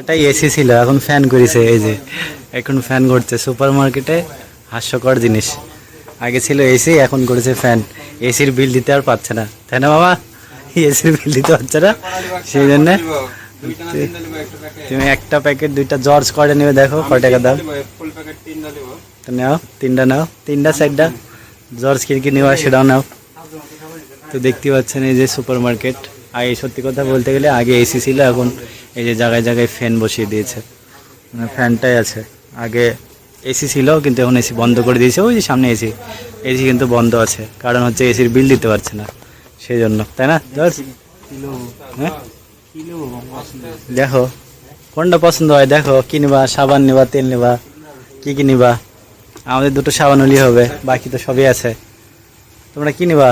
এটাই এসি ছিল, এখন ফ্যান করেছে, এই যে, এখন ফ্যান করছে সুপার মার্কেটে হাস্যকর জিনিস। আগে ছিল এসি এখন করেছে ফ্যান এসির বিল দিতে আর পাচ্ছে না, তাই না বাবা? এসির বিল দিতে পারছে না, সেই জন্য। তুমি একটা প্যাকেট দুইটা জর্জ করে নেবে, দেখো কয় টাকা দাম। নাও, তিনটা নাও, তিনটা, চারটা। জর্জ কি কি নেওয়া সেটাও নাও। তো দেখতে পাচ্ছেন এই যে সুপার মার্কেট এই সত্যি কথা বলতে গেলে আগে এসি ছিল, এখন এই যে জায়গায় জায়গায় ফ্যান বসিয়ে দিয়েছে। মানে ফ্যানটাই আছে। আগে এসি ছিল, কিন্তু এখন এসি বন্ধ করে দিয়েছে। ওই যে সামনে এসি এসি কিন্তু বন্ধ আছে। কারণ হচ্ছে এসির বিল দিতে পারছে না। সেই জন্য তাই না হ্যাঁ? দেখো, কোনটা পছন্দ হয়? দেখো, কি নিবা? সাবান নিবা, তেল নিবা? কি কি নিবা? আমাদের দুটো সাবান হলেই হবে। বাকি তো সবই আছে। তোমরা কি নিবা?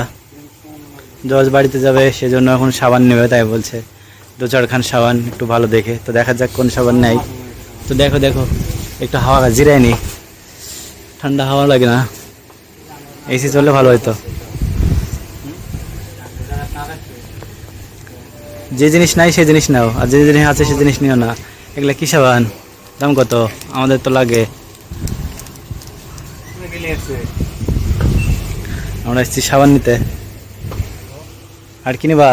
জজ বাড়িতে যাবে, সেজন্য এখন সাবান নেবে, তাই বলছে। দু চারখান সাবান, একটু ভালো দেখে। তো দেখা যাক কোন সাবান নেই তো দেখো দেখো, একটু হাওয়া জিরাই নি। ঠান্ডা হাওয়া লাগে না। এসি চললে ভালো হতো যে জিনিস নাই সেই জিনিস নাও। আর যে জিনিস আছে, সে জিনিস নিও না। এগুলো কি সাবান? দাম কত? আমাদের তো লাগে। আমরা এসেছি সাবান নিতে। আর কি নিবা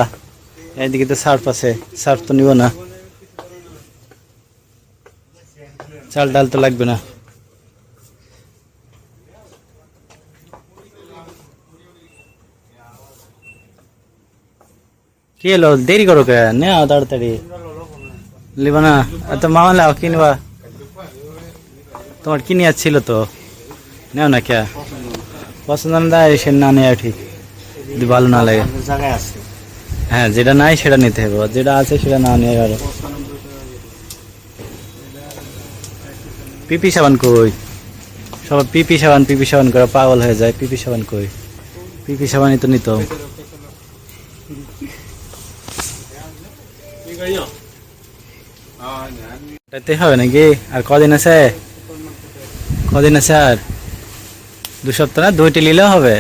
এইদিকে তো সার্ফ আছে, সার্ফ তো নিব না। চাল ডাল তো লাগবে না। কি এলো দেরি করো কে? নেও তাড়াতাড়ি। লিবা না। তো মামা লাও কিনিবা তোমার কি নেওয়ার ছিল তো। নেও না কে? পছন্দ না সে না নেওয়া ঠিক। ভালো না লাগে। জায়গায় আছে। হ্যাঁ যেটা নাই সেটা নিতে হবে। যেটা আছে সেটা না নিয়ে গেল পিপি সাবান কই? সবাই পিপি সাবান পিপি সাবান করে পাগল হয়ে যায়। পিপি সাবান কই? পিপি সাবানই তো নিত। হবে নাকি? আর কদিন আছে? কদিন আছে আর? দু সপ্তাহ না? দুইটি নিলেও হবে?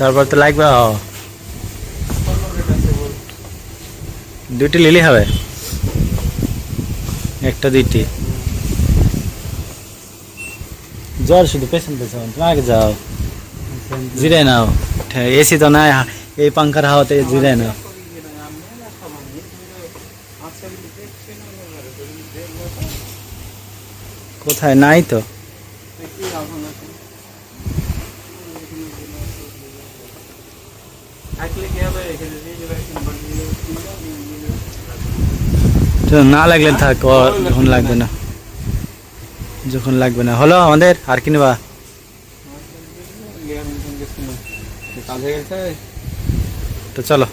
তারপর তো লাগবে ও। দুইটি লিলি হবে। একটা, দুইটি। জ্বর শুধু পেছন পেছন তুমি আগে যাও। জিরে নাও। এসি তো নাই এই পাঙ্খার হাওয়াতে জিরে নাও। কোথায়? নাই তো। না লাগলে থাক যখন লাগবে না। যখন লাগবে না। হলো আমাদের, আর কি নেবা? কাজ গেছে তো চলো।